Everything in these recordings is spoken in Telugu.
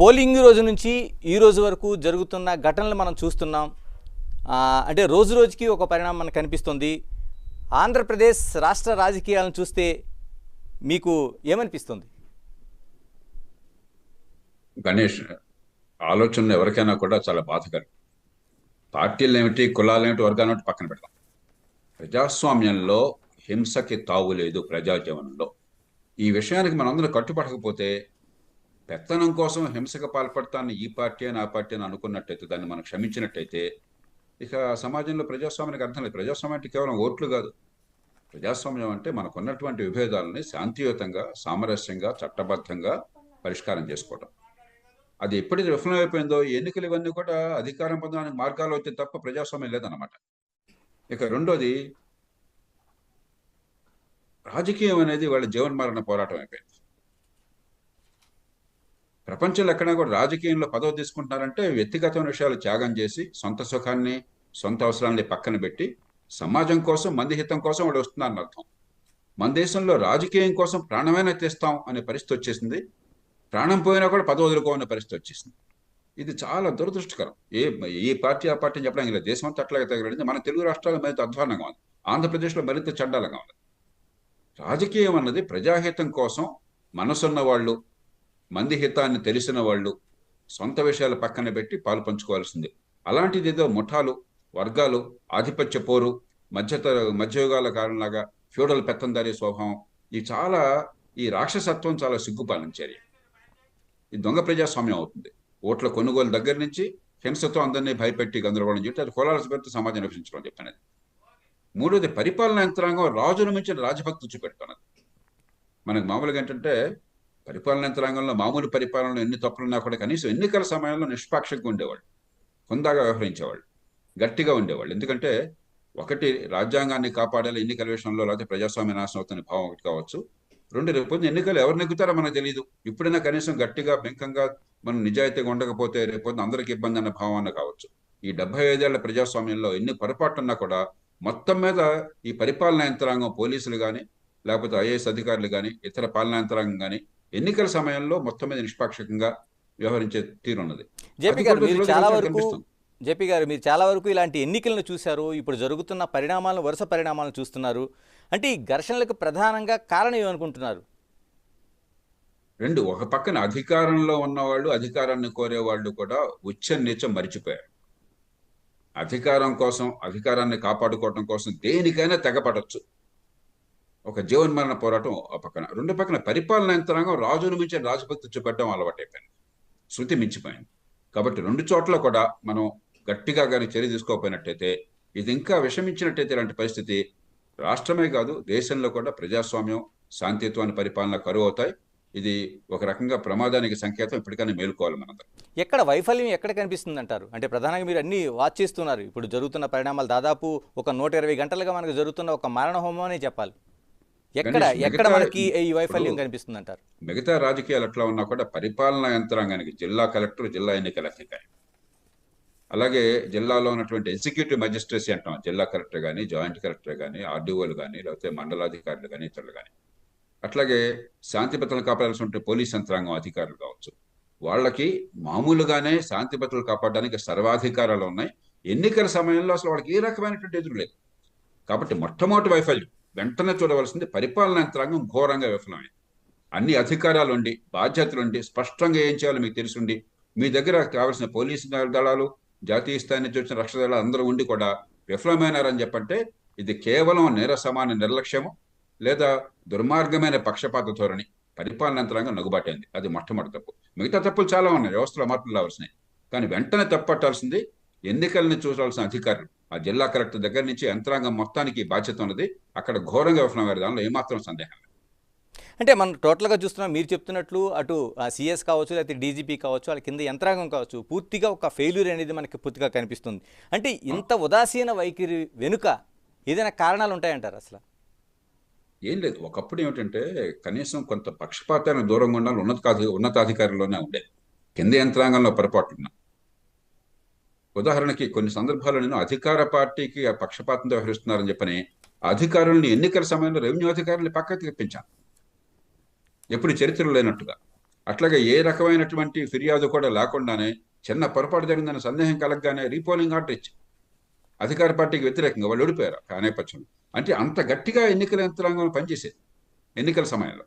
పోలింగ్ రోజు నుంచి ఈ రోజు వరకు జరుగుతున్న ఘటనలు మనం చూస్తున్నాం. అంటే రోజు రోజుకి ఒక పరిణామం మనకు కనిపిస్తుంది. ఆంధ్రప్రదేశ్ రాష్ట్ర రాజకీయాలను చూస్తే మీకు ఏమనిపిస్తుంది? గణేష్ ఆలోచనలు ఎవరికైనా కూడా చాలా బాధకరం. పార్టీలు ఏమిటి కులాలు ఏమిటి వర్గాలు ఏమిటి పక్కన పెడతాం. ప్రజాస్వామ్యంలో హింసకి తావు లేదు ప్రజాజీవనంలో. ఈ విషయానికి మనందరం కట్టుబడకపోతే పెత్తనం కోసం హింసకు పాల్పడతాను ఈ పార్టీ అని ఆ పార్టీ అని అనుకున్నట్టయితే దాన్ని మనం క్షమించినట్టయితే ఇక సమాజంలో ప్రజాస్వామ్యానికి అర్థం లేదు. ప్రజాస్వామ్యం అంటే కేవలం ఓట్లు కాదు. ప్రజాస్వామ్యం అంటే మనకున్నటువంటి విభేదాలని శాంతియుతంగా సామరస్యంగా చట్టబద్ధంగా పరిష్కారం చేసుకోవడం అది ఎప్పుడైతే విఫలమైపోయిందో ఎన్నికలు ఇవన్నీ కూడా అధికారం పొందడానికి మార్గాలు వచ్చే తప్ప ప్రజాస్వామ్యం లేదన్నమాట. ఇక రెండోది రాజకీయం అనేది వాళ్ళ జీవన్మరణ పోరాటం అయిపోయింది. ప్రపంచంలో ఎక్కడా కూడా రాజకీయంలో పదవి తీసుకుంటున్నారంటే వ్యక్తిగతమైన విషయాలు త్యాగం చేసి సొంత సుఖాన్ని సొంత అవసరాన్ని పక్కన పెట్టి సమాజం కోసం మంది హితం కోసం వాళ్ళు వస్తున్నారని అర్థం. మన దేశంలో రాజకీయం కోసం ప్రాణమైనా తెస్తాం అనే పరిస్థితి వచ్చేసింది. ప్రాణం పోయినా కూడా పదవి వదులుకోవాలనే పరిస్థితి వచ్చేసింది. ఇది చాలా దురదృష్టకరం. ఏ ఏ పార్టీ ఆ పార్టీ అని చెప్పడానికి లేదు. దేశం అంతా అట్లాగే తగలడింది మన తెలుగు రాష్ట్రాలు మరింత అధ్వానంగా ఉంది ఆంధ్రప్రదేశ్లో మరింత చండాలంగా ఉంది రాజకీయం అన్నది ప్రజాహితం కోసం మనసున్న వాళ్ళు మంది హితాన్ని తెలిసిన వాళ్ళు సొంత విషయాలు పక్కన పెట్టి పాలు పంచుకోవాల్సిందే. అలాంటిది ఏదో ముఠాలు వర్గాలు ఆధిపత్య పోరు మధ్యత మధ్యయుగాల కారణంలాగా ఫ్యూడల్ పెత్తందారీ స్వభావం ఈ చాలా ఈ రాక్షసత్వం చాలా సిగ్గుపాలన చర్య ఈ దొంగ ప్రజాస్వామ్యం అవుతుంది. ఓట్ల కొనుగోలు దగ్గర నుంచి హింసతో అందరినీ భయపెట్టి గందరగోళం చేసి అది కులాల పెట్టి సమాజం రక్షించడం చెప్పినది మూడోది పరిపాలన యంత్రాంగం రాజును మించిన రాజభక్తి చూపెట్టుకున్నది మనకు మామూలుగా ఏంటంటే పరిపాలన యంత్రాంగంలో మామూలు పరిపాలనలో ఎన్ని తప్పులున్నా కూడా కనీసం ఎన్నికల సమయంలో నిష్పాక్షంగా ఉండేవాళ్ళు. కొందాగా వ్యవహరించేవాళ్ళు. గట్టిగా ఉండేవాళ్ళు. ఎందుకంటే ఒకటి రాజ్యాంగాన్ని కాపాడాలి ఎన్నికల విషయంలో లేకపోతే ప్రజాస్వామ్య నాశనం అవుతున్న భావం ఒకటి కావచ్చు. రెండు రేపు ఎన్నికలు ఎవరు నెగ్గుతారో మనకు తెలియదు ఇప్పుడైనా కనీసం గట్టిగా బెంకంగా మనం నిజాయితీగా ఉండకపోతే రేపు అందరికి అందరికీ ఇబ్బంది అన్న భావాన్ని కావచ్చు. ఈ డెబ్బై ఐదేళ్ళ ప్రజాస్వామ్యంలో ఎన్ని పొరపాటున్నా కూడా మొత్తం మీద ఈ పరిపాలనా యంత్రాంగం పోలీసులు కానీ లేకపోతే ఐఏఎస్ అధికారులు కానీ ఇతర పాలనా యంత్రాంగం కానీ ఎన్నికల సమయంలో మొత్తం మీద నిష్పాక్షికంగా వ్యవహరించే తీరున్నది. జేపీ గారు మీరు చాలా వరకు కనిపిస్తుంది. జేపీ గారు మీరు చాలా వరకు ఇలాంటి ఎన్నికలను చూశారు ఇప్పుడు జరుగుతున్న పరిణామాలను వరుస పరిణామాలను చూస్తున్నారు. అంటే ఈ ఘర్షణలకు ప్రధానంగా కారణం ఏమనుకుంటున్నారు? రెండు ఒక పక్కన అధికారంలో ఉన్నవాళ్ళు అధికారాన్ని కోరే వాళ్ళు కూడా ఉచ్చ నీచం మరిచిపోయారు. అధికారం కోసం అధికారాన్ని కాపాడుకోవటం కోసం దేనికైనా తెగపడవచ్చు ఒక జీవన్మరణ పోరాటం ఆ పక్కన. రెండు పక్కన పరిపాలన యంత్రాంగం రాజును మించిన రాజభక్తి చూపెట్టడం అలవాటైపోయింది. శృతి మించిపోయింది. కాబట్టి రెండు చోట్ల కూడా మనం గట్టిగా కానీ చర్య తీసుకోకపోయినట్టయితే ఇది ఇంకా విషమించినట్టయితే ఇలాంటి పరిస్థితి రాష్ట్రమే కాదు దేశంలో కూడా ప్రజాస్వామ్యం శాంతిత్వాన్ని పరిపాలన కరువు అవుతాయి ఇది ఒక రకంగా ప్రమాదానికి సంకేతం ఇప్పటికైనా మేలుకోవాలి మనందరం. ఎక్కడ వైఫల్యం ఎక్కడ కనిపిస్తుంది అంటారు అంటే ప్రధానంగా మీరు అన్ని వాచ్ చేస్తున్నారు. ఇప్పుడు జరుగుతున్న పరిణామాలు దాదాపు ఒక నూట ఇరవై గంటలుగా మనకు జరుగుతున్న ఒక మరణ హోమం అనే చెప్పాలి. ఎక్కడ ఎక్కడ మనకి ఈ వైఫల్యం కనిపిస్తుంది అంటారు మిగతా రాజకీయాలు ఎట్లా ఉన్నా కూడా పరిపాలనా యంత్రాంగానికి జిల్లా కలెక్టర్ జిల్లా ఎన్నికల అధికారి. అలాగే జిల్లాలో ఉన్నటువంటి ఎగ్జిక్యూటివ్ మెజిస్ట్రేసీ అంటాం. జిల్లా కలెక్టర్ కానీ జాయింట్ కలెక్టర్ కానీ ఆర్డీఓలు కానీ లేకపోతే మండలాధికారులు కానీ ఇతరులు కానీ అట్లాగే శాంతి భద్రతలు కాపాడాల్సి ఉంటే పోలీస్ యంత్రాంగం అధికారులు కావచ్చు. వాళ్ళకి మామూలుగానే శాంతి భద్రతలు కాపాడడానికి సర్వాధికారాలు ఉన్నాయి. ఎన్నికల సమయంలో అసలు వాళ్ళకి ఏ రకమైనటువంటి ఎదురు లేదు. కాబట్టి మొట్టమొదటి వైఫల్యం. వెంటనే చూడవలసింది పరిపాలనా యంత్రాంగం ఘోరంగా విఫలమైంది. అన్ని అధికారాలు ఉండి బాధ్యతలు ఉండి స్పష్టంగా ఏం చేయాలో మీకు తెలుసుండి. మీ దగ్గర కావాల్సిన పోలీసు దళాలు జాతీయ స్థాయి నుంచి వచ్చిన రక్షణ దళాలు అందరూ ఉండి కూడా విఫలమైనారని చెప్పంటే ఇది కేవలం నిరసమాన నిర్లక్ష్యము లేదా దుర్మార్గమైన పక్షపాత ధోరణి. పరిపాలన యంత్రాంగం నగుబాటైంది. అది మొట్టమొదటి తప్పు. మిగతా తప్పులు చాలా ఉన్నాయి. వ్యవస్థలో మార్పులు రావాల్సినాయి కానీ వెంటనే తప్పట్టాల్సింది ఎన్నికల్ని చూడాల్సిన అధికారులు. ఆ జిల్లా కలెక్టర్ దగ్గర నుంచి యంత్రాంగం మొత్తానికి బాధ్యత ఉన్నది. అక్కడ ఘోరంగా విఫలమయ్యారు దానిలో ఏమాత్రం సందేహం లేదు. అంటే మనం టోటల్గా చూస్తున్నాం మీరు చెప్తున్నట్లు అటు సిఎస్ కావచ్చు లేకపోతే డీజీపీ కావచ్చు వాళ్ళ కింద యంత్రాంగం కావచ్చు పూర్తిగా ఒక ఫెయిల్యూర్ అనేది మనకి పూర్తిగా కనిపిస్తుంది. అంటే ఇంత ఉదాసీన వైఖరి వెనుక ఏదైనా కారణాలు ఉంటాయంటారు అసలు? ఏం లేదు. ఒకప్పుడు ఏమిటంటే కనీసం కొంత పక్షపాతానికి దూరంగా ఉండాలి. ఉన్నత ఉన్నతాధికారుల్లోనే ఉండేది కింద యంత్రాంగంలో పొరపాటున్నా. ఉదాహరణకి కొన్ని సందర్భాల్లో నేను అధికార పార్టీకి పక్షపాతంతో వ్యవహరిస్తున్నారని చెప్పని అధికారుల్ని ఎన్నికల సమయంలో రెవెన్యూ అధికారుల్ని పక్కకి తెప్పించాను. ఎప్పుడు చరిత్రలో లేనట్టుగా. అట్లాగే ఏ రకమైనటువంటి ఫిర్యాదు కూడా లేకుండానే చిన్న పొరపాటు జరిగిందన్న సందేహం కలగగానే రీపోలింగ్ ఆర్డర్ ఇచ్చింది అధికార పార్టీకి వ్యతిరేకంగా వాళ్ళు ఓడిపోయారు ఆ నేపథ్యంలో. అంటే అంత గట్టిగా ఎన్నికల యంత్రాంగం పనిచేసేది ఎన్నికల సమయంలో.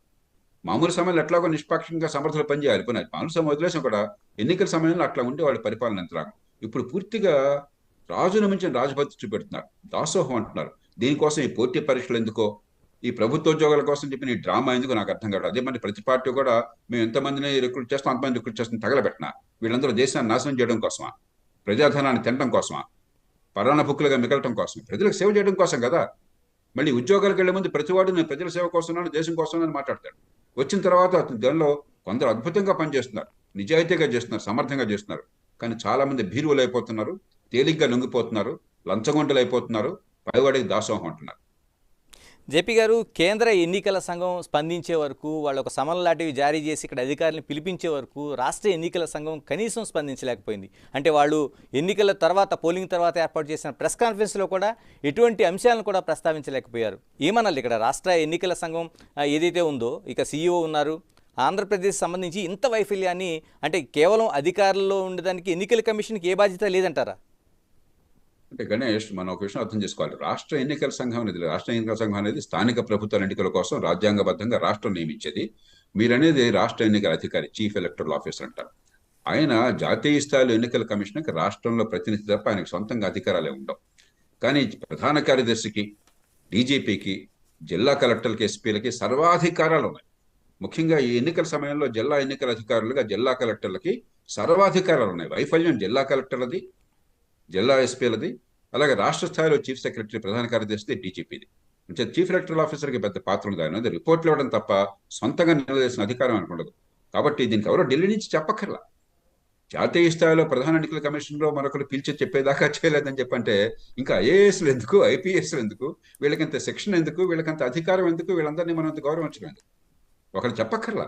మామూలు సమయంలో ఎట్లాగో నిష్పాక్షంగా సమర్థులు పనిచేయాలి. పోయినారు మామూలు సమయం వదిలేసిన కూడా ఎన్నికల సమయంలో అట్లా ఉండే వాళ్ళ పరిపాలన యంత్రాంగం. ఇప్పుడు పూర్తిగా రాజును మించిన రాజభక్తి చూపెడుతున్నారు. దాసోహం అంటున్నారు. దీనికోసం ఈ పోటీ పరీక్షలు ఎందుకో? ఈ ప్రభుత్వ ఉద్యోగాల కోసం చెప్పిన ఈ డ్రామా ఎందుకు నాకు అర్థం కాదు అదే మరి ప్రతి పార్టీ కూడా మేము ఎంతమందిని రిక్రూట్ చేస్తాం అంతమంది రిక్రూట్ చేస్తాం తగలబెట్టినా? వీళ్ళందరూ దేశాన్ని నాశనం చేయడం కోసమా? ప్రజాధనాన్ని తినడం కోసమా? పరాణ బుక్కులుగా మిగలటం కోసం ప్రజలకు సేవ చేయడం కోసం కదా? మళ్ళీ ఉద్యోగాలకు వెళ్ళే ముందు ప్రతివాడు నేను ప్రజల సేవ కోసం దేశం కోసం అని మాట్లాడతాడు. వచ్చిన తర్వాత అతను దానిలో కొందరు అద్భుతంగా పనిచేస్తున్నారు. నిజాయితీగా చేస్తున్నారు సమర్థంగా చేస్తున్నారు. కానీ చాలా మంది భీరువులు అయిపోతున్నారు తేలిగ్గా లొంగిపోతున్నారు లంచగొండలు అయిపోతున్నారు పైవాడికి దాసోహం అంటున్నారు. జేపీ గారు కేంద్ర ఎన్నికల సంఘం స్పందించే వరకు వాళ్ళు ఒక సమన్ లాంటివి జారీ చేసి ఇక్కడ అధికారులను పిలిపించే వరకు రాష్ట్ర ఎన్నికల సంఘం కనీసం స్పందించలేకపోయింది. అంటే వాళ్ళు ఎన్నికల తర్వాత పోలింగ్ తర్వాత ఏర్పాటు చేసిన ప్రెస్ కాన్ఫరెన్స్లో కూడా ఎటువంటి అంశాలను కూడా ప్రస్తావించలేకపోయారు. ఏమనాలి ఇక్కడ? రాష్ట్ర ఎన్నికల సంఘం ఏదైతే ఉందో ఇక సీఈఓ ఉన్నారు ఆంధ్రప్రదేశ్ సంబంధించి ఇంత వైఫల్యాన్ని అంటే కేవలం అధికారుల్లో ఉండడానికి ఎన్నికల కమిషన్కి ఏ బాధ్యత లేదంటారా? అంటే గణేష్ మనం ఒక విషయం అర్థం చేసుకోవాలి. రాష్ట్ర ఎన్నికల సంఘం అనేది రాష్ట్ర ఎన్నికల సంఘం అనేది స్థానిక ప్రభుత్వాల ఎన్నికల కోసం రాజ్యాంగబద్ధంగా రాష్ట్రం నియమించేది. మీరనేది రాష్ట్ర ఎన్నికల అధికారి చీఫ్ ఎలక్టరల్ ఆఫీసర్ అంటారు. ఆయన జాతీయ స్థాయిలో ఎన్నికల కమిషన్కి రాష్ట్రంలో ప్రతినిధి తప్ప ఆయనకు సొంతంగా అధికారాలే ఉండవు. కానీ ప్రధాన కార్యదర్శికి డీజీపీకి జిల్లా కలెక్టర్లకి ఎస్పీలకి సర్వాధికారాలు ఉన్నాయి. ముఖ్యంగా ఈ ఎన్నికల సమయంలో జిల్లా ఎన్నికల అధికారులుగా జిల్లా కలెక్టర్లకి సర్వాధికారాలు ఉన్నాయి. వైఫల్యం జిల్లా కలెక్టర్లది జిల్లా ఎస్పీలది అలాగే రాష్ట్ర స్థాయిలో చీఫ్ సెక్రటరీ ప్రధాన కార్యదర్శి డీజీపీది. అంటే చీఫ్ ఎలక్టరల్ ఆఫీసర్కి పెద్ద పాత్ర ఉంది ఆయన అది రిపోర్ట్లు ఇవ్వడం తప్ప సొంతంగా నిలదీసిన అధికారం అనుకుండదు. కాబట్టి దీనికి ఎవరో ఢిల్లీ నుంచి చెప్పక్కర్లా. జాతీయ స్థాయిలో ప్రధాన ఎన్నికల కమిషన్లో మరొకరు పిలిచి చెప్పేదాకా చేయలేదని చెప్పంటే ఇంకా ఐఏఎస్లు ఎందుకు ఐపీఎస్లు ఎందుకు వీళ్ళకంత శిక్షణ ఎందుకు వీళ్ళకంత అధికారం ఎందుకు వీళ్ళందరినీ మనం అంత గౌరవించడం ఎందుకు ఒకరు చెప్పక్కర్లా.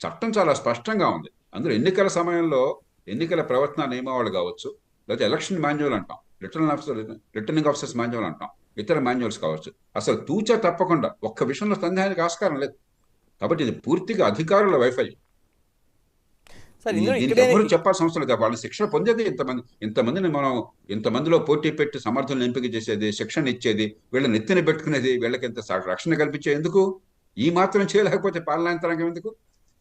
చట్టం చాలా స్పష్టంగా ఉంది. అందులో ఎన్నికల సమయంలో ఎన్నికల ప్రవర్తన నియమావళి కావచ్చు లేకపోతే ఎలక్షన్ మాన్యువల్ అంటాం. Return officer returning officers manual అంటాం. ఇతర మాన్యువల్స్ కావచ్చు. అసలు తూచా తప్పకుండా ఒక్క విషయంలో సందేహానికి ఆస్కారం లేదు. కాబట్టి ఇది పూర్తిగా అధికారుల వైఫల్యం ఎవరు చెప్పాల్సిన అవసరం లేదు. వాళ్ళ శిక్షణ పొందేది ఇంతమంది ఇంతమందిని మనం ఇంతమందిలో పోటీ పెట్టి సమర్థులను ఎంపిక చేసేది శిక్షణ ఇచ్చేది వీళ్ళని ఎత్తిన పెట్టుకునేది వీళ్ళకి ఇంత రక్షణ కల్పించే ఎందుకు ఈ మాత్రం చేయలేకపోతే పాలనా యంత్రాంగం ఎందుకు?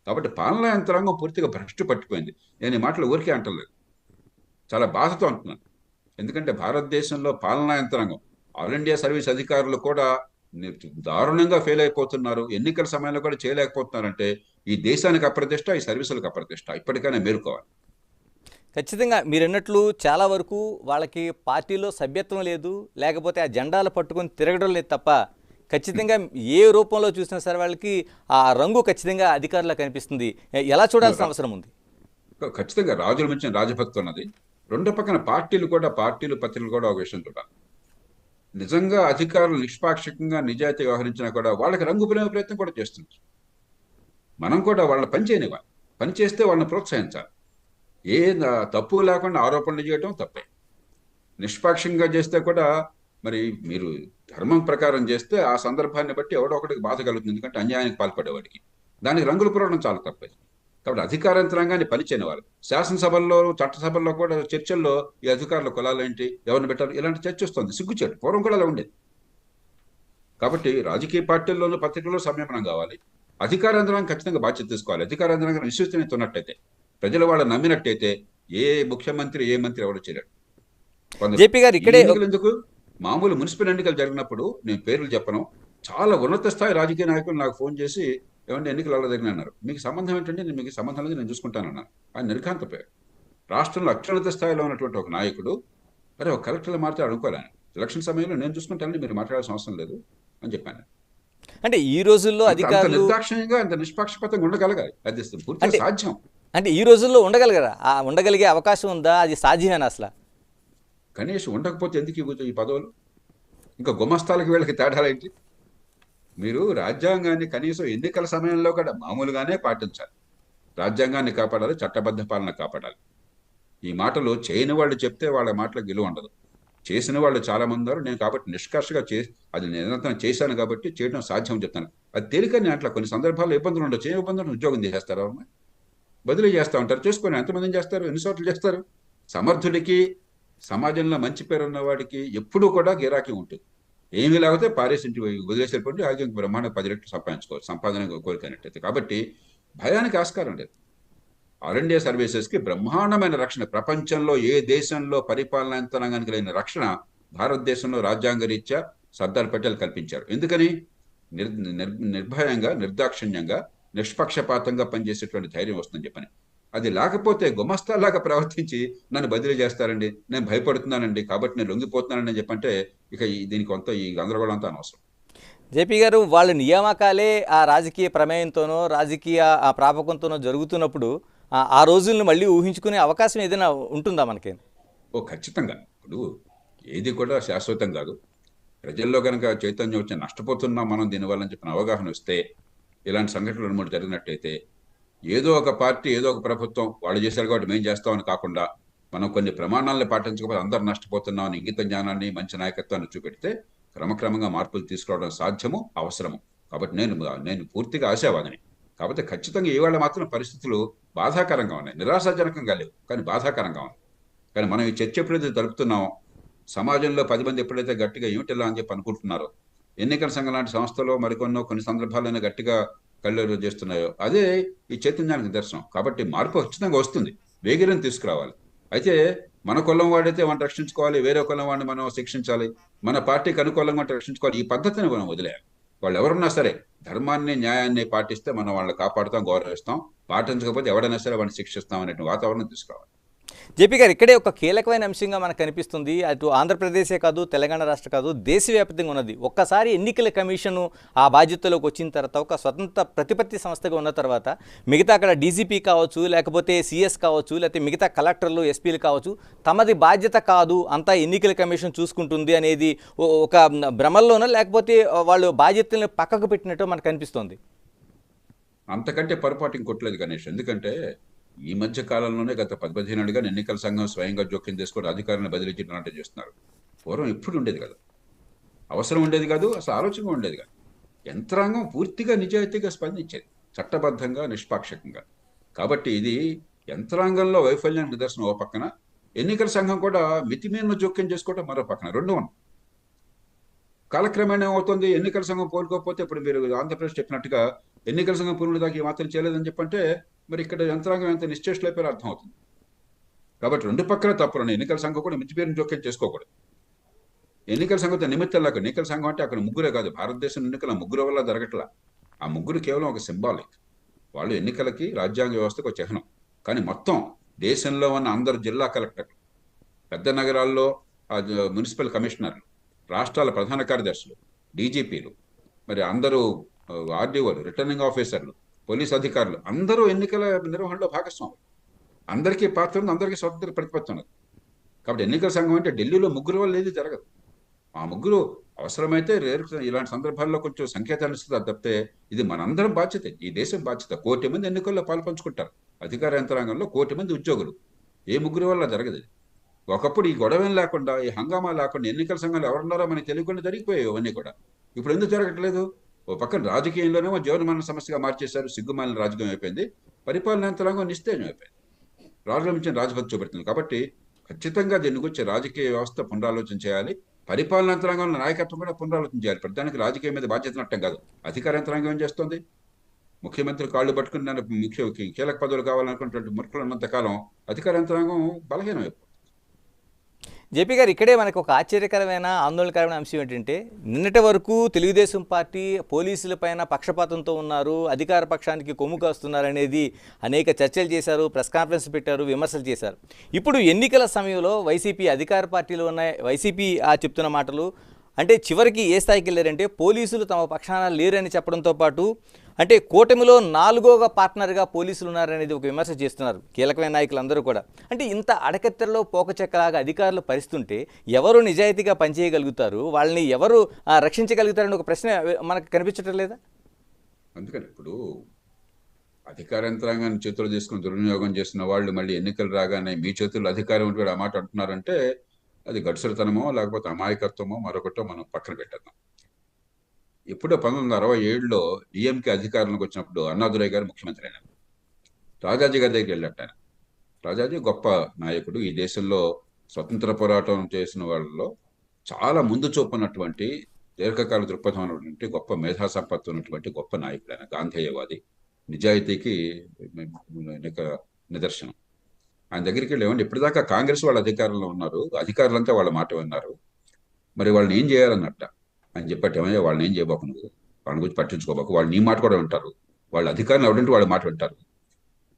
కాబట్టి పాలనా యంత్రాంగం పూర్తిగా భ్రష్టు పట్టిపోయింది. నేను ఈ మాటలు ఊరికే అంటలేదు. చాలా బాధతో అంటున్నాను. ఎందుకంటే భారతదేశంలో పాలనా యంత్రాంగం ఆల్ ఇండియా సర్వీస్ అధికారులు కూడా దారుణంగా ఫెయిల్ అయిపోతున్నారు. ఎన్నికల సమయంలో కూడా చేయలేకపోతున్నారంటే ఈ దేశానికి అప్రతిష్ట ఈ సర్వీసులకు అప్రతిష్ట. ఇప్పటికైనా మేలుకోవాలి. ఖచ్చితంగా మీరు అన్నట్లు చాలా వరకు వాళ్ళకి పార్టీలో సభ్యత్వం లేదు. లేకపోతే ఆ జెండాలు పట్టుకొని తిరగడం లేదు తప్ప ఖచ్చితంగా ఏ రూపంలో చూసినా సరే వాళ్ళకి ఆ రంగు ఖచ్చితంగా అధికారులకు కనిపిస్తుంది. ఎలా చూడాల్సిన అవసరం ఉంది? ఖచ్చితంగా రాజుల మించిన రాజభక్తి ఉన్నది. రెండో పక్కన పార్టీలు కూడా పార్టీలు పత్రికలు కూడా ఒక విషయం చూడాలి. నిజంగా అధికారులు నిష్పాక్షికంగా నిజాయితీ వ్యవహరించినా కూడా వాళ్ళకి రంగు పులిమే ప్రయత్నం కూడా చేస్తున్నారు. మనం కూడా వాళ్ళ పని చేయనివ్వాలి. పని చేస్తే వాళ్ళని ప్రోత్సహించాలి. ఏ తప్పు లేకుండా ఆరోపణలు చేయడం తప్పే. నిష్పాక్షంగా చేస్తే కూడా మరి మీరు ధర్మం ప్రకారం చేస్తే ఆ సందర్భాన్ని బట్టి ఎవడో ఒకటికి బాధ కలుగుతుంది. ఎందుకంటే అన్యాయానికి పాల్పడేవాడికి దానికి రంగులు పురవడం చాలా తప్పే. కాబట్టి అధికార యంత్రాంగాన్ని పనిచేయని వాళ్ళు శాసనసభల్లో చట్టసభల్లో కూడా చర్చల్లో ఈ అధికారుల కులాలు ఏంటి ఎవరిని పెట్టారు ఇలాంటి చర్చ వస్తుంది. సిగ్గుచేటు. పూర్వం కూడా అలా ఉండేది. కాబట్టి రాజకీయ పార్టీల్లోనూ పత్రికల్లో సంయమనం కావాలి. అధికార యంత్రాంగం ఖచ్చితంగా బాధ్యత తీసుకోవాలి. అధికార యంత్రాంగం విశ్వసనీయత ఉన్నట్టయితే ప్రజలు వాళ్ళు నమ్మినట్టయితే ఏ ముఖ్యమంత్రి ఏ మంత్రి ఎవరు చేయలేడు జేపీ గారు ఇక్కడే ఎందుకు? మామూలు మున్సిపల్ ఎన్నికలు జరిగినప్పుడు నేను పేర్లు చెప్పను. చాలా ఉన్నత స్థాయి రాజకీయ నాయకులు నాకు ఫోన్ చేసి ఏమంటే ఎన్నికలు అలా జరిగిన అన్నారు. మీకు సంబంధం ఏంటంటే నేను మీకు సంబంధం లేదు నేను చూసుకుంటానన్నాను ఆయన నిర్ఘాంత పేరు. రాష్ట్రంలో అత్యున్నత స్థాయిలో ఉన్నటువంటి ఒక నాయకుడు అరే ఒక కలెక్టర్లు మారితే అనుకోలేను ఎలక్షన్ సమయంలో నేను చూసుకుంటానని మీరు మాట్లాడాల్సిన అవసరం లేదు అని చెప్పాను. అంటే ఈ రోజుల్లో అధికారులు నిర్దాక్షిణ్యంగా అంత నిష్పాక్షపాతంగా ఉండగలగాలి. అది పూర్తిగా సాధ్యం. అంటే ఈ రోజుల్లో ఉండగలగరా? ఉండగలిగే అవకాశం ఉందా? అది సాధ్యమేనా అసలు? కనీసం ఉండకపోతే ఎందుకు ఇవ్వచ్చు ఈ పదవులు? ఇంకా గుమస్తాలకి వీళ్ళకి తేడాలేంటి మీరు రాజ్యాంగాన్ని కనీసం ఎన్నికల సమయంలో కూడా మామూలుగానే పాటించాలి. రాజ్యాంగాన్ని కాపాడాలి చట్టబద్ధ పాలన కాపాడాలి. ఈ మాటలు చేయని వాళ్ళు చెప్తే వాళ్ళ మాటలకు విలువ ఉండదు. చేసిన వాళ్ళు చాలా మంది ఉన్నారు. నేను కాబట్టి నిష్కర్షగా చే అది నిరంతరం చేశాను కాబట్టి చేయడం సాధ్యం చెప్తాను. అది తేలికని అట్లా కొన్ని సందర్భాల్లో ఇబ్బందులు ఉండొచ్చు ఏ ఇబ్బందులు ఉద్యోగం చేసేస్తారు బదిలీ చేస్తూ ఉంటారు. చూసుకొని ఎంతమందిని చేస్తారు? ఎన్ని చోట్ల చేస్తారు? సమర్థుడికి సమాజంలో మంచి పేరు ఉన్న వాడికి ఎప్పుడూ కూడా గిరాకీ ఉంటుంది. ఏమీ లేకపోతే పారేసి ఇంటి వదిలేసేటువంటి ఆగి బ్రహ్మాండ పది రెట్లు సంపాదించుకోవచ్చు సంపాదన కోరికైనట్టయితే కాబట్టి భయానికి ఆస్కారం లేదు. ఆల్ ఇండియా సర్వీసెస్కి బ్రహ్మాండమైన రక్షణ. ప్రపంచంలో ఏ దేశంలో పరిపాలన యంత్రాంగానికి లేని రక్షణ భారతదేశంలో రాజ్యాంగ రీత్యా సర్దార్ పటేల్ కల్పించారు. ఎందుకని? నిర్ నిర్ నిర్భయంగా నిర్దాక్షిణ్యంగా నిష్పక్షపాతంగా పనిచేసేటువంటి ధైర్యం వస్తుందని చెప్పని. అది లేకపోతే గుమస్తాలాగా ప్రవర్తించి నన్ను బదిలీ చేస్తారండి. నేను భయపడుతున్నానండి. కాబట్టి నేను లొంగిపోతున్నానని చెప్పంటే ఇక ఈ- దీనికి కొంత ఈ గందరగోళం అంతా అనవసరం. జేపీ గారు వాళ్ళ నియామకాలే ఆ రాజకీయ ప్రమేయంతోనో రాజకీయ ఆ ప్రాపకంతోనో జరుగుతున్నప్పుడు ఆ- ఆ రోజులను మళ్ళీ ఊహించుకునే అవకాశం ఏదైనా ఉంటుందా మనకి? ఓ ఖచ్చితంగా. ఇప్పుడు ఏది కూడా శాశ్వతం కాదు. ప్రజల్లో కనుక చైతన్యం వచ్చి నష్టపోతున్నాం మనం దీనివల్ల చెప్పిన అవగాహన వస్తే ఇలాంటి సంఘటనలు రెండు మూడు జరిగినట్టయితే ఏదో ఒక పార్టీ ఏదో ఒక ప్రభుత్వం వాళ్ళు చేశారు కాబట్టి మేము చేస్తామని కాకుండా మనం కొన్ని ప్రమాణాలను పాటించకపోతే అందరు నష్టపోతున్నాం అని ఇంగిత జ్ఞానాన్ని మంచి నాయకత్వాన్ని చూపెడితే క్రమక్రమంగా మార్పులు తీసుకురావడం సాధ్యము అవసరము. కాబట్టి నేను నేను పూర్తిగా ఆశావాదిని. కాబట్టి ఖచ్చితంగా ఇవాళ మాత్రం పరిస్థితులు బాధాకరంగా ఉన్నాయి. నిరాశాజనకంగా లేవు కానీ బాధాకరంగా ఉన్నాయి. కానీ మనం ఈ చర్చ ఎప్పుడైతే జరుపుతున్నామో సమాజంలో పది మంది ఎప్పుడైతే గట్టిగా ఏమిటిలా అని చెప్పి అనుకుంటున్నారో ఎన్నికల సంఘం లాంటి సంస్థలో మరికొన్నో కొన్ని సందర్భాల్లోనే గట్టిగా కళ్ళు చేస్తున్నాయో అదే ఈ చైతన్యానికి దర్శనం కాబట్టి మార్పు ఖచ్చితంగా వస్తుంది. వేగిరం తీసుకురావాలి. అయితే మన కులం వాడైతే మనం రక్షించుకోవాలి వేరే కులం వాడిని మనం శిక్షించాలి. మన పార్టీకి అనుకూలంగా రక్షించుకోవాలి. ఈ పద్ధతిని మనం వదిలేయాలి. వాళ్ళు ఎవరున్నా సరే ధర్మాన్ని న్యాయాన్ని పాటిస్తే మనం వాళ్ళని కాపాడుతాం గౌరవిస్తాం. పాటించకపోతే ఎవడైనా సరే వాడిని శిక్షిస్తాం అనే వాతావరణం తీసుకురావాలి. జేపీ గారు ఇక్కడే ఒక కీలకమైన అంశంగా మనకు కనిపిస్తుంది. అటు ఆంధ్రప్రదేశే కాదు తెలంగాణ రాష్ట్ర కాదు దేశవ్యాప్తంగా ఉన్నది. ఒక్కసారి ఎన్నికల కమిషను ఆ బాధ్యతలోకి వచ్చిన తర్వాత ఒక స్వతంత్ర ప్రతిపత్తి సంస్థగా ఉన్న తర్వాత మిగతా అక్కడ డీజీపీ కావచ్చు లేకపోతే సీఎస్ కావచ్చు లేకపోతే మిగతా కలెక్టర్లు ఎస్పీలు కావచ్చు తమది బాధ్యత కాదు అంతా ఎన్నికల కమిషన్ చూసుకుంటుంది అనేది ఓ- ఒక భ్రమల్లోనో లేకపోతే వాళ్ళు బాధ్యతలను పక్కకు పెట్టినట్టు మనకు అనిపిస్తుంది అంతకంటే పొరపాటు ఇంకొట్లేదు గణేష్. ఎందుకంటే ఈ మధ్య కాలంలోనే గత పది పదిహేను ఏళ్ళుగా ఎన్నికల సంఘం స్వయంగా జోక్యం చేసుకొని అధికారులను బదిలీ చేయడం చేస్తున్నారు. పూర్వం ఎప్పుడు ఉండేది కదా. అవసరం ఉండేది కాదు అసలు ఆలోచన ఉండేది కాదు. యంత్రాంగం పూర్తిగా నిజాయితీగా స్పందించేది చట్టబద్ధంగా నిష్పాక్షికంగా. కాబట్టి ఇది యంత్రాంగంలో వైఫల్యానికి నిదర్శనం ఓ పక్కన ఎన్నికల సంఘం కూడా మితిమీరిన జోక్యం చేసుకోవడం మరో పక్కన రెండు ఉన్నాయి కాలక్రమేణా ఏమవుతుంది? ఎన్నికల సంఘం కోరుకోకపోతే ఇప్పుడు మీరు ఆంధ్రప్రదేశ్ చెప్పినట్టుగా ఎన్నికల సంఘం పూర్ణుడి దాకా ఈ మాత్రం చేయలేదని చెప్పంటే మరి ఇక్కడ యంత్రాంగం ఎంత నిశ్చేష్లైపోయారో అర్థం అవుతుంది కాబట్టి రెండు పక్కల తప్పులను ఎన్నికల సంఘం కూడా మించిపేరుని జోక్యం చేసుకోకూడదు. ఎన్నికల సంఘంతో నిమిత్తం లేక ఎన్నికల సంఘం అంటే అక్కడ ముగ్గురే కాదు. భారతదేశం ఎన్నికల ముగ్గురు వల్ల జరగట్లా. ఆ ముగ్గురు కేవలం ఒక సింబాలిక్. వాళ్ళు ఎన్నికలకి రాజ్యాంగ వ్యవస్థకు ఒక చిహ్నం. కానీ మొత్తం దేశంలో ఉన్న అందరు జిల్లా కలెక్టర్లు పెద్ద నగరాల్లో మున్సిపల్ కమిషనర్లు రాష్ట్రాల ప్రధాన కార్యదర్శులు డీజీపీలు మరి అందరూ ఆర్డీఓలు రిటర్నింగ్ ఆఫీసర్లు పోలీస్ అధికారులు. అందరూ ఎన్నికల నిర్వహణలో భాగస్వాములు. అందరికీ పాత్ర ఉంది అందరికీ స్వతంత్ర ప్రతిపత్తి ఉన్నది. కాబట్టి ఎన్నికల సంఘం అంటే ఢిల్లీలో ముగ్గురు వల్ల ఏది జరగదు. ఆ ముగ్గురు అవసరమైతే రేపు ఇలాంటి సందర్భాల్లో కొంచెం సంకేతాలు ఇస్తుంది తప్పితే ఇది మనందరం బాధ్యత ఈ దేశం బాధ్యత. కోటి మంది ఎన్నికల్లో పాల్పంచుకుంటారు. అధికార యంత్రాంగంలో కోటి మంది ఉద్యోగులు. ఏ ముగ్గురు వల్ల జరగదు ఒకప్పుడు ఈ గొడవేం లేకుండా ఈ హంగామా లేకుండా ఎన్నికల సంఘాలు ఎవరున్నారో మనకి తెలియకుండా జరిగిపోయాయి ఇవన్నీ కూడా. ఇప్పుడు ఎందుకు జరగట్లేదు? ఓ పక్కన రాజకీయంలోనేమో జీవనమరణ సమస్యగా మార్చేశారు సిగ్గుమాలిన రాజకీయం అయిపోయింది పరిపాలన యంత్రాంగం నిస్తేజం అయిపోయింది. రాజులమించిన రాజభక్తి చూపెడుతుంది కాబట్టి ఖచ్చితంగా దీని గురించి రాజకీయ వ్యవస్థ పునరాలోచన చేయాలి. పరిపాలన యంత్రాంగంలో నాయకత్వం కూడా పునరాలోచన చేయాలి. ప్రధానికి రాజకీయం మీద బాధ్యత నట్టం కాదు. అధికార యంత్రాంగం ఏం చేస్తుంది? ముఖ్యమంత్రి కాళ్ళు పట్టుకుని ముఖ్య కీలక పదవులు కావాలనుకున్నటువంటి మురుకులు ఉన్నంతకాలం అధికార యంత్రాంగం బలహీనం అయిపోతుంది జేపీ గారు ఇక్కడే మనకు ఒక ఆశ్చర్యకరమైన ఆందోళనకరమైన అంశం ఏంటంటే నిన్నటి వరకు తెలుగుదేశం పార్టీ పోలీసుల పైన పక్షపాతంతో ఉన్నారు అధికార పక్షానికి కొమ్ము కాస్తున్నారు అనేది అనేక చర్చలు చేశారు ప్రెస్ కాన్ఫరెన్స్ పెట్టారు విమర్శలు చేశారు. ఇప్పుడు ఎన్నికల సమయంలో వైసీపీ అధికార పార్టీలో ఉన్న వైసీపీ ఆ చెప్తున్న మాటలు అంటే చివరికి ఏ స్థాయికి వెళ్ళారంటే పోలీసులు తమ పక్షాన లేరని చెప్పడంతో పాటు అంటే కూటమిలో నాలుగోగా పార్ట్నర్గా పోలీసులు ఉన్నారనేది ఒక విమర్శ చేస్తున్నారు కీలకమైన నాయకులందరూ కూడా. అంటే ఇంత అడకత్తెరలో పోకచెక్కలాగా అధికారులు పరిస్తుంటే ఎవరు నిజాయితీగా పనిచేయగలుగుతారు? వాళ్ళని ఎవరు రక్షించగలుగుతారని ఒక ప్రశ్న మనకు కనిపించటం లేదా? అందుకని ఇప్పుడు అధికార యంత్రాంగాన్ని చేతులు తీసుకుని దుర్వినియోగం చేసిన వాళ్ళు మళ్ళీ ఎన్నికలు రాగానే మీ చేతుల్లో అధికారం ఉంటే ఆ మాట అంటున్నారంటే అది గడుసరితనమో లేకపోతే అమాయకత్వమో మరొకటో మనం పక్కన పెట్టేద్దాం. ఎప్పుడో పంతొమ్మిది వందల అరవై ఏడులో డిఎంకే అధికారంలోకి వచ్చినప్పుడు అన్నాదురై గారు ముఖ్యమంత్రి అయినారు. రాజాజీ గారి దగ్గరికి వెళ్ళాట రాజాజీ గొప్ప నాయకుడు. ఈ దేశంలో స్వతంత్ర పోరాటం చేసిన వాళ్ళలో చాలా ముందు చూపున్నటువంటి దీర్ఘకాల దృక్పథం ఉన్నటువంటి గొప్ప మేధా సంపత్తి ఉన్నటువంటి గొప్ప నాయకుడు ఆయన గాంధేయవాది. నిజాయితీకి నిదర్శనం. ఆయన దగ్గరికి వెళ్ళి ఇప్పటిదాకా కాంగ్రెస్ వాళ్ళ అధికారంలో ఉన్నారు. అధికారులంతా వాళ్ళ మాట విన్నారు. మరి వాళ్ళని ఏం చేయాలన్నట్ట? అని చెప్పట్టు ఏమైనా వాళ్ళని ఏం చేయబోకు నువ్వు వాళ్ళని గురించి పట్టించుకోబోకు. వాళ్ళు నీ మాట కూడా వింటారు. వాళ్ళ అధికారులు ఎవడంటే వాళ్ళ మాట వింటారు.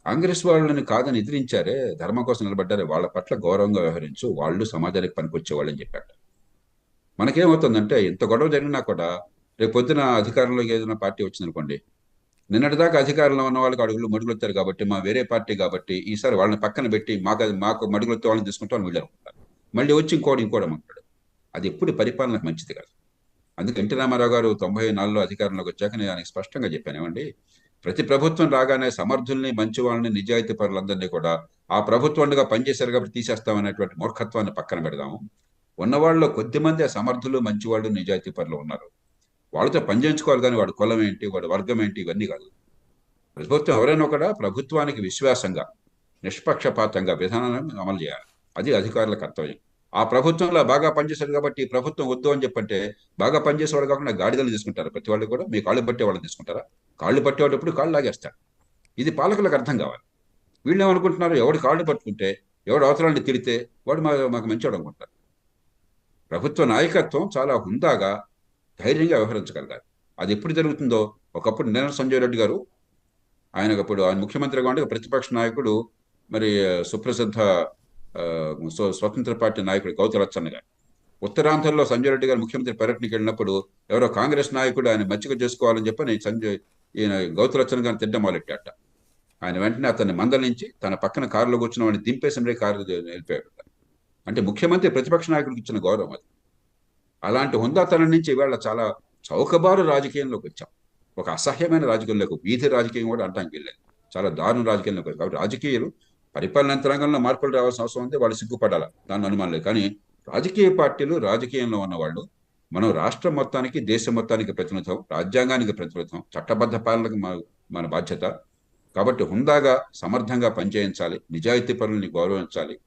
కాంగ్రెస్ వాళ్ళని కాదని ఎదిరించారే ధర్మం కోసం నిలబడ్డారే వాళ్ళ పట్ల గౌరవంగా వ్యవహరించు వాళ్ళు సమాజానికి పనికొచ్చే వాళ్ళని చెప్పాట మనకేమవుతుందంటే ఇంత గొడవ జరిగినా కూడా రేపు పొద్దున అధికారంలోకి ఏదైనా పార్టీ వచ్చిందనుకోండి నిన్నటిదాకా అధికారంలో ఉన్న వాళ్ళకి అడుగులు మడుగులు వచ్చారు కాబట్టి మా వేరే పార్టీ కాబట్టి ఈసారి వాళ్ళని పక్కన పెట్టి మాకు మాకు మడుగులు వచ్చే వాళ్ళని తీసుకుంటాం వీళ్ళు అనుకుంటారు. మళ్ళీ వచ్చి ఇంకోటి ఇంకోటి అంటాడు. అది ఎప్పుడు పరిపాలనకు మంచిది కాదు. అందుకే ఎన్టీ రామారావు గారు తొంభై నాలుగులో అధికారంలోకి వచ్చాక నేను ఆయనకి స్పష్టంగా చెప్పాను ఏమండి? ప్రతి ప్రభుత్వం రాగానే సమర్థుల్ని మంచి వాళ్ళని నిజాయితీ పరులందరినీ కూడా ఆ ప్రభుత్వంగా పనిచేశారు కాబట్టి తీసేస్తామనేటువంటి మూర్ఖత్వాన్ని పక్కన పెడదాము. ఉన్నవాళ్ళు కొద్ది మంది సమర్థులు మంచివాళ్ళు నిజాయితీ పరులు ఉన్నారు. వాళ్ళతో పనిచేయించుకోవాలి కానీ వాడు కులం ఏంటి వాడు వర్గం ఏంటి ఇవన్నీ కాదు. ప్రభుత్వం ఎవరైనా కూడా ప్రభుత్వానికి విశ్వాసంగా నిష్పక్షపాతంగా విధానాన్ని అమలు చేయాలి. అది అధికారుల కర్తవ్యం. ఆ ప్రభుత్వంలో బాగా పనిచేశాడు కాబట్టి ప్రభుత్వం వద్దు అని చెప్పంటే బాగా పనిచేసేవాడు కాకుండా గాడిదలు తీసుకుంటారు ప్రతి వాళ్ళు కూడా. మీ కాళ్ళు పట్టే వాళ్ళని తీసుకుంటారా? కాళ్ళు పట్టేవాడప్పుడు కాళ్ళు లాగేస్తాడు. ఇది పాలకులకు అర్థం కావాలి. వీళ్ళు ఏమనుకుంటున్నారు? ఎవడు కాళ్ళు పట్టుకుంటే ఎవడు అవసరాన్ని తిడితే వాడు మా మాకు మంచివాడు అనుకుంటారు ప్రభుత్వ నాయకత్వం చాలా హుందాగా ధైర్యంగా వ్యవహరించగలగాలి. అది ఎప్పుడు జరుగుతుందో? ఒకప్పుడు నిన్న సంజయ్ రెడ్డి గారు ఆయన అప్పుడు ఆయన ముఖ్యమంత్రిగా ఉండే ప్రతిపక్ష నాయకుడు మరి సుప్రసిద్ధ స్వతంత్ర పార్టీ నాయకుడు గౌతు లచ్చన్న గారు. ఉత్తరాంధ్రలో సంజయ్ రెడ్డి గారు ముఖ్యమంత్రి పర్యటనకి వెళ్ళినప్పుడు ఎవరో కాంగ్రెస్ నాయకుడు ఆయన మచ్చిక చేసుకోవాలని చెప్పని సంజయ్ ఈయన గౌతు గారిని తిడ్డ మొదలెట్టాట ఆయన వెంటనే అతన్ని మందలించి తన పక్కన కారులో కూర్చున్న వాడిని దింపేసి మరీ కారు వెళ్ళిపోయాడు. అంటే ముఖ్యమంత్రి ప్రతిపక్ష నాయకుడికి ఇచ్చిన గౌరవం అది. అలాంటి హుందాతనం నుంచి ఇవాళ చాలా చౌకబారు రాజకీయంలోకి వచ్చాం. ఒక అసహ్యమైన రాజకీయంలోకి వీధి రాజకీయం కూడా అంటానికి వెళ్ళేది చాలా దారుణ రాజకీయంలోకి కాబట్టి రాజకీయాలు పరిపాలన యంత్రాంగంలో మార్పులు రావాల్సిన అవసరం ఉంది వాళ్ళు సిగ్గుపడాలి. దాని అనుమానం లేదు. కానీ రాజకీయ పార్టీలు రాజకీయంలో ఉన్నవాళ్ళు మనం రాష్ట్రం మొత్తానికి దేశం మొత్తానికి ప్రతినిధం రాజ్యాంగానికి ప్రతినిధం చట్టబద్ధ పాలనకు మన- బాధ్యత. కాబట్టి హుందాగా సమర్థంగా పనిచేయించాలి నిజాయితీ పనుల్ని గౌరవించాలి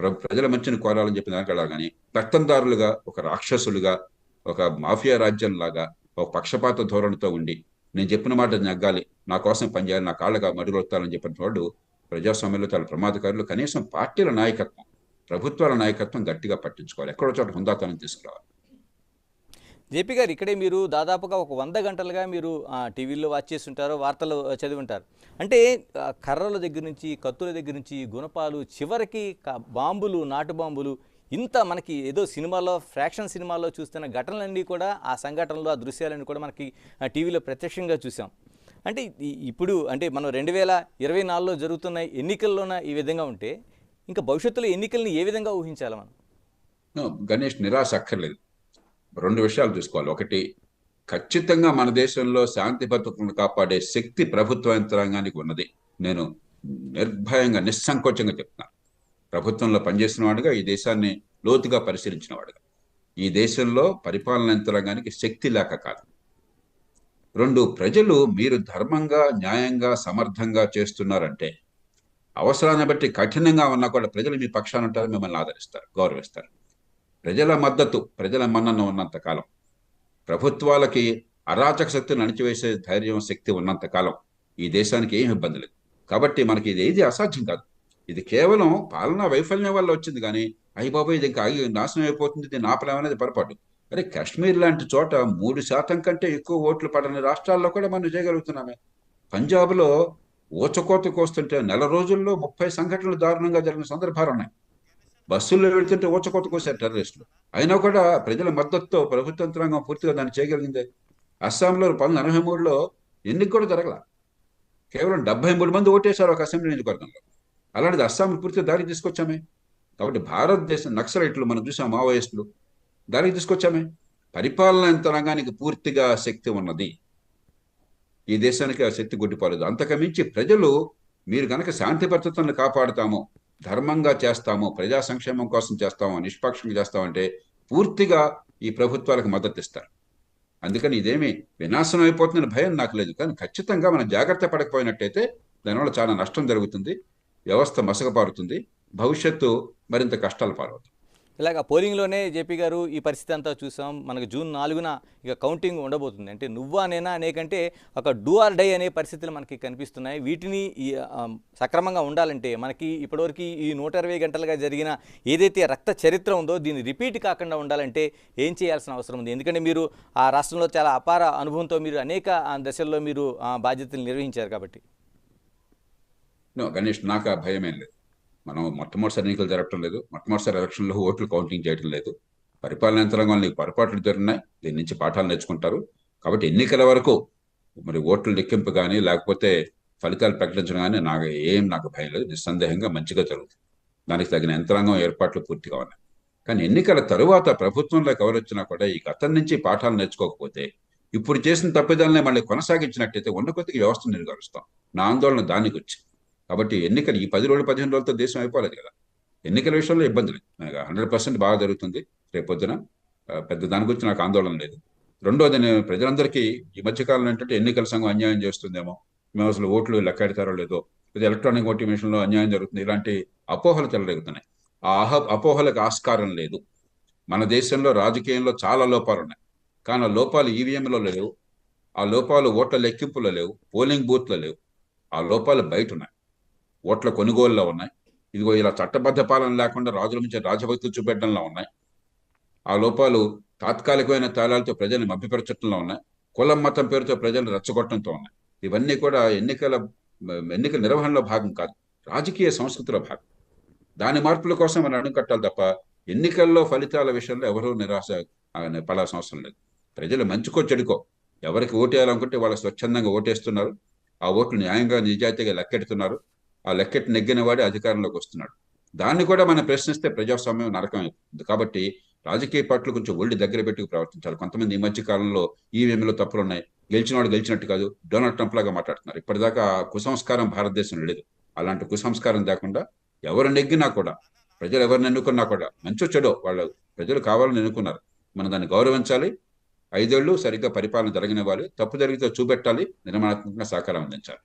ప్ర- ప్రజల మంచిని కోరాలని చెప్పిన దానికి కానీ రక్తందారులుగా ఒక రాక్షసులుగా ఒక మాఫియా రాజ్యం లాగా ఒక పక్షపాత ధోరణితో ఉండి నేను చెప్పిన మాట నగ్గాలి నా కోసం పనిచేయాలి నా కాళ్ళగా మడుగొత్తాలని చెప్పిన వాడు ప్రజాస్వామ్యంలో చాలా ప్రమాదకారులు. కనీసం పార్టీల నాయకత్వం ప్రభుత్వాల నాయకత్వం గట్టిగా పట్టించుకోవాలి. ఎక్కడో చోట హుందాతనం తీసుకురావాలి. జేపీ గారు ఇక్కడే మీరు దాదాపుగా ఒక వంద గంటలుగా మీరు టీవీల్లో వాచ్ చేసి ఉంటారు వార్తలు చదివి ఉంటారు అంటే కర్రల దగ్గర నుంచి కత్తుల దగ్గర నుంచి గుణపాలు చివరికి బాంబులు నాటు బాంబులు ఇంత మనకి ఏదో సినిమాలో ఫ్రాక్షన్ సినిమాలో చూస్తున్న ఘటనలన్నీ కూడా ఆ సంఘటనలు ఆ దృశ్యాలన్నీ కూడా మనకి టీవీలో ప్రత్యక్షంగా చూసాం. అంటే ఇప్పుడు అంటే మనం రెండు వేల ఇరవై నాలుగులో జరుగుతున్న ఎన్నికల్లోన ఈ విధంగా ఉంటే ఇంకా భవిష్యత్తులో ఎన్నికల్ని ఏ విధంగా ఊహించాలి మనం? గణేష్ నిరాశ అక్కర్లేదు. రెండు విషయాలు చూసుకోవాలి. ఒకటి ఖచ్చితంగా మన దేశంలో శాంతి భద్రతలను కాపాడే శక్తి ప్రభుత్వ యంత్రాంగానికి ఉన్నది. నేను నిర్భయంగా నిస్సంకోచంగా చెప్తున్నాను ప్రభుత్వంలో పనిచేసిన వాడుగా ఈ దేశాన్ని లోతుగా పరిశీలించిన వాడుగా. ఈ దేశంలో పరిపాలన యంత్రాంగానికి శక్తి లేక కాదు. రెండు ప్రజలు మీరు ధర్మంగా న్యాయంగా సమర్థంగా చేస్తున్నారంటే అవసరాన్ని బట్టి కఠినంగా ఉన్నా కూడా ప్రజలు మీ పక్షాన ఉంటారు మిమ్మల్ని ఆదరిస్తారు గౌరవిస్తారు. ప్రజల మద్దతు ప్రజల మన్నన ఉన్నంత కాలం. ప్రభుత్వాలకి అరాచక శక్తిని అణిచివేసే ధైర్యం శక్తి ఉన్నంత కాలం ఈ దేశానికి ఏం ఇబ్బంది లేదు. కాబట్టి మనకి ఇది ఏది అసాధ్యం కాదు. ఇది కేవలం పాలనా వైఫల్యం వల్ల వచ్చింది కానీ అయ్యి బాబు ఇది ఇంకా ఆగి నాశనం అయిపోతుంది దీన్ని ఆపలేమనేది పొరపాటు. అరే కాశ్మీర్ లాంటి చోట మూడు శాతం కంటే ఎక్కువ ఓట్లు పడని రాష్ట్రాల్లో కూడా మనం చేయగలుగుతున్నామే. పంజాబ్లో ఊచకోత కోస్తుంటే నెల రోజుల్లో ముప్పై సంఘటనలు దారుణంగా జరిగిన సందర్భాలు ఉన్నాయి. బస్సుల్లో వెళ్తుంటే ఊచకోత కోసారు టెర్రరిస్టులు. అయినా కూడా ప్రజల మద్దతుతో ప్రభుత్వ యంత్రాంగం పూర్తిగా దాన్ని చేయగలిగింది. అస్సాంలో పంతొమ్మిది ఎనభై మూడులో ఎన్నిక కూడా జరగల. కేవలం డెబ్బై మూడు మంది ఓటేశారు ఒక అసెంబ్లీ నియోజకవర్గంలో. అలాంటిది అస్సాం పూర్తిగా దారి తీసుకొచ్చామే. కాబట్టి భారతదేశం నక్సలైట్లు మనం చూసాం మావోయిస్టులు. దానికి తీసుకొచ్చామే. పరిపాలన యంత్రాంగానికి పూర్తిగా శక్తి ఉన్నది? ఈ దేశానికి ఆ శక్తి గుడ్డిపోలేదు. అంతకు మించి ప్రజలు మీరు కనుక శాంతి భద్రతలను కాపాడుతాము ధర్మంగా చేస్తాము ప్రజా సంక్షేమం కోసం చేస్తాము నిష్పక్షంగా చేస్తామంటే పూర్తిగా ఈ ప్రభుత్వాలకు మద్దతు ఇస్తారు. అందుకని ఇదేమి వినాశనం అయిపోతుందని భయం నాకు లేదు. కానీ ఖచ్చితంగా మనం జాగ్రత్త పడకపోయినట్టయితే దానివల్ల చాలా నష్టం జరుగుతుంది. వ్యవస్థ మసకపారుతుంది భవిష్యత్తు మరింత కష్టాలు పాలవుతుంది. ఇలాగ పోలింగ్లోనే జేపీ గారు ఈ పరిస్థితి అంతా చూసాం. మనకు జూన్ నాలుగున ఇక కౌంటింగ్ ఉండబోతుంది. అంటే నువ్వా నేనా అనేకంటే ఒక డూ ఆర్ డై అనే పరిస్థితులు మనకి కనిపిస్తున్నాయి. వీటిని సక్రమంగా ఉండాలంటే మనకి ఇప్పటివరకు ఈ నూట ఇరవై గంటలుగా జరిగిన ఏదైతే రక్త చరిత్ర ఉందో దీన్ని రిపీట్ కాకుండా ఉండాలంటే ఏం చేయాల్సిన అవసరం ఉంది? ఎందుకంటే మీరు ఆ రాష్ట్రంలో చాలా అపార అనుభవంతో మీరు అనేక దశల్లో మీరు బాధ్యతలు నిర్వహించారు కాబట్టి. గణేష్ నాకు ఆ భయం లేదు. మనం మొట్టమొదటిసారి ఎన్నికలు జరగటం లేదు. మొట్టమొదటిసారి ఎలక్షన్లో ఓట్లు కౌంటింగ్ చేయడం లేదు. పరిపాలన యంత్రాంగం నీకు పొరపాట్లు జరిగినాయి. దీని నుంచి పాఠాలు నేర్చుకుంటారు. కాబట్టి ఎన్నికల వరకు మరి ఓట్లు లెక్కింపు కానీ లేకపోతే ఫలితాలు ప్రకటించడం కానీ నాకు ఏం నాకు భయం లేదు. నిస్సందేహంగా మంచిగా జరుగుతుంది. దానికి తగిన యంత్రాంగం ఏర్పాట్లు పూర్తిగా ఉన్నాయి. కానీ ఎన్నికల తరువాత ప్రభుత్వంలోకి ఎవరు వచ్చినా కూడా ఈ గతం నుంచి పాఠాలు నేర్చుకోకపోతే ఇప్పుడు చేసిన తప్పిదాలనే మళ్ళీ కొనసాగించినట్టయితే ఉన్న కొద్దిగా వ్యవస్థ నిర్గరుస్తాం నా ఆందోళన దానికి వచ్చి కాబట్టి ఎన్నికలు ఈ పది రోజులు పదిహేను రోజులతో దేశం అయిపోలేదు కదా. ఎన్నికల విషయంలో ఇబ్బంది లేదు హండ్రెడ్ పర్సెంట్ బాగా జరుగుతుంది. రేపొద్దున పెద్ద దాని గురించి నాకు ఆందోళన లేదు. రెండోది నేను ప్రజలందరికీ ఈ మధ్యకాలంలో ఏంటంటే ఎన్నికల సంఘం అన్యాయం చేస్తుందేమో మేము అసలు ఓట్లు లెక్కెడతారో లేదో లేదా ఎలక్ట్రానిక్ ఓటింగ్ మిషన్లో అన్యాయం జరుగుతుంది ఇలాంటి అపోహలు చెలరేగుతున్నాయి ఆ అహ అపోహలకు ఆస్కారం లేదు. మన దేశంలో రాజకీయంలో చాలా లోపాలు ఉన్నాయి. కానీ ఆ లోపాలు ఈవీఎంలో లేవు. ఆ లోపాలు ఓట్ల లెక్కింపులో లేవు. పోలింగ్ బూత్లో లేవు. ఆ లోపాలు బయట ఉన్నాయి. ఓట్ల కొనుగోలులో ఉన్నాయి. ఇదిగో ఇలా చట్టబద్ధ పాలన లేకుండా రాజుల నుంచి రాజభక్తులు చూపెట్టడంలో ఉన్నాయి. ఆ లోపాలు తాత్కాలికమైన తాళాలతో ప్రజల్ని మభ్యపరచడంలో ఉన్నాయి. కులం మతం పేరుతో ప్రజలు రెచ్చగొట్టడంతో ఉన్నాయి. ఇవన్నీ కూడా ఎన్నికల ఎన్నికల నిర్వహణలో భాగం కాదు రాజకీయ సంస్కృతిలో భాగం. దాని మార్పుల కోసం మనం అణుకట్టాలి తప్ప ఎన్నికల్లో ఫలితాల విషయంలో ఎవరూ నిరాశ పడాల్సిన అవసరం లేదు. ప్రజలు మంచుకో చెడుకో. ఎవరికి ఓటేయాలనుకుంటే వాళ్ళు స్వచ్ఛందంగా ఓటేస్తున్నారు. ఆ ఓట్లు న్యాయంగా నిజాయితీగా లెక్కెడుతున్నారు. ఆ లెక్కెట్ నెగ్గిన వాడే అధికారంలోకి వస్తున్నాడు. దాన్ని కూడా మనం ప్రశ్నిస్తే ప్రజాస్వామ్యం నరకం అవుతుంది కాబట్టి రాజకీయ పార్టీలు కొంచెం ఒళ్ళు దగ్గర పెట్టుకు ప్రవర్తించాలి. కొంతమంది ఈ మధ్య కాలంలో ఈవీఎంలో తప్పులు ఉన్నాయి గెలిచినవాడు గెలిచినట్టు కాదు. డొనాల్డ్ ట్రంప్ లాగా మాట్లాడుతున్నారు. ఇప్పటిదాకా కుసంస్కారం భారతదేశంలో లేదు. అలాంటి కుసంస్కారం లేకుండా ఎవరు నెగ్గినా కూడా ప్రజలు ఎవరిని ఎన్నుకున్నా కూడా మంచో చెడో వాళ్ళు ప్రజలు కావాలని ఎన్నుకున్నారు. మనం దాన్ని గౌరవించాలి. ఐదేళ్ళు సరిగ్గా పరిపాలన జరగనివ్వాలి తప్పు జరిగితే చూపెట్టాలి నిర్మాణాత్మకంగా సహకారం అందించాలి.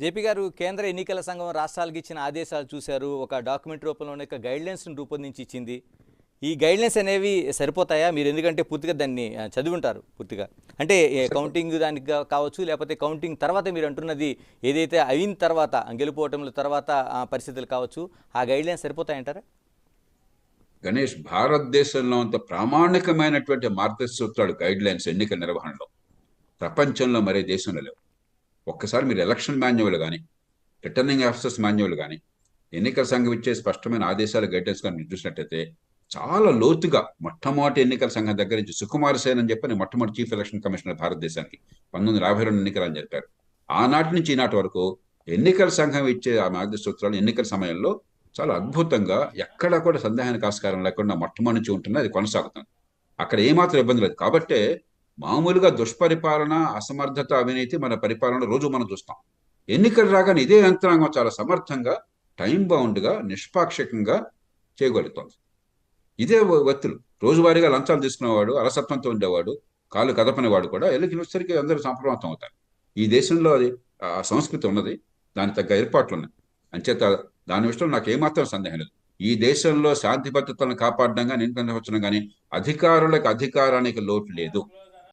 జేపీ గారు కేంద్ర ఎన్నికల సంఘం రాష్ట్రాలకు ఇచ్చిన ఆదేశాలు చూశారు. ఒక డాక్యుమెంట్ రూపంలోనే ఒక గైడ్లైన్స్ని రూపొందించి ఇచ్చింది. ఈ గైడ్లైన్స్ అనేవి సరిపోతాయా? మీరు ఎందుకంటే పూర్తిగా దాన్ని ఆ, చదివి ఉంటారు పూర్తిగా. అంటే కౌంటింగ్ దానికి కావచ్చు లేకపోతే కౌంటింగ్ తర్వాత మీరు అంటున్నది ఏదైతే అయిన తర్వాత గెలుపోవటంల తర్వాత పరిస్థితులు కావచ్చు ఆ గైడ్లైన్స్ సరిపోతాయంటారా? గణేష్ భారతదేశంలో అంత ప్రామాణికమైనటువంటి మార్గసూత్రాలు గైడ్ లైన్స్ ఎన్నికల నిర్వహణలో. ప్రపంచంలో మరే దేశంలో లేవు. ఒక్కసారి మీరు ఎలక్షన్ మాన్యువల్ కానీ రిటర్నింగ్ ఆఫీసర్స్ మాన్యువల్ కానీ ఎన్నికల సంఘం ఇచ్చే స్పష్టమైన ఆదేశాలు గైడెన్స్ కానీ మీరు చూసినట్టయితే చాలా లోతుగా మొట్టమొదటి ఎన్నికల సంఘం దగ్గర నుంచి సుకుమార్ సేన్ అని చెప్పని మొట్టమొదటి చీఫ్ ఎలక్షన్ కమిషనర్ భారతదేశానికి పంతొమ్మిది యాభై రెండు ఎన్నికలు అని చెప్పారు ఆనాటి నుంచి ఈనాటి వరకు ఎన్నికల సంఘం ఇచ్చే ఆ మార్గసూత్రాలు ఎన్నికల సమయంలో చాలా అద్భుతంగా ఎక్కడా కూడా సందేహానికి ఆస్కారం లేకుండా మొట్టమొదటి నుంచి ఉంటుంది అది కొనసాగుతుంది. అక్కడ ఏమాత్రం ఇబ్బంది లేదు. కాబట్టే మామూలుగా దుష్పరిపాలన అసమర్థత అవినీతి మన పరిపాలన రోజు మనం చూస్తాం. ఎన్నికలు రాగానే ఇదే యంత్రాంగం చాలా సమర్థంగా టైం బౌండ్గా నిష్పాక్షికంగా చేయగలుగుతుంది. ఇదే వ్యక్తులు. రోజువారీగా లంచాలు తీసుకునేవాడు అలసత్వంతో ఉండేవాడు కాలు కదపనివాడు కూడా ఎన్నికలు వచ్చరికి అందరూ సంప్రమత్తం అవుతారు. ఈ దేశంలో అది ఆ సంస్కృతి ఉన్నది దాని తగ్గ ఏర్పాట్లు ఉన్నాయి. అంచేత దాని విషయంలో నాకు ఏమాత్రం సందేహం లేదు. ఈ దేశంలో శాంతి భద్రతలను కాపాడడం కానీ ఎన్నికల కానీ అధికారులకు అధికారానికి లోటు లేదు.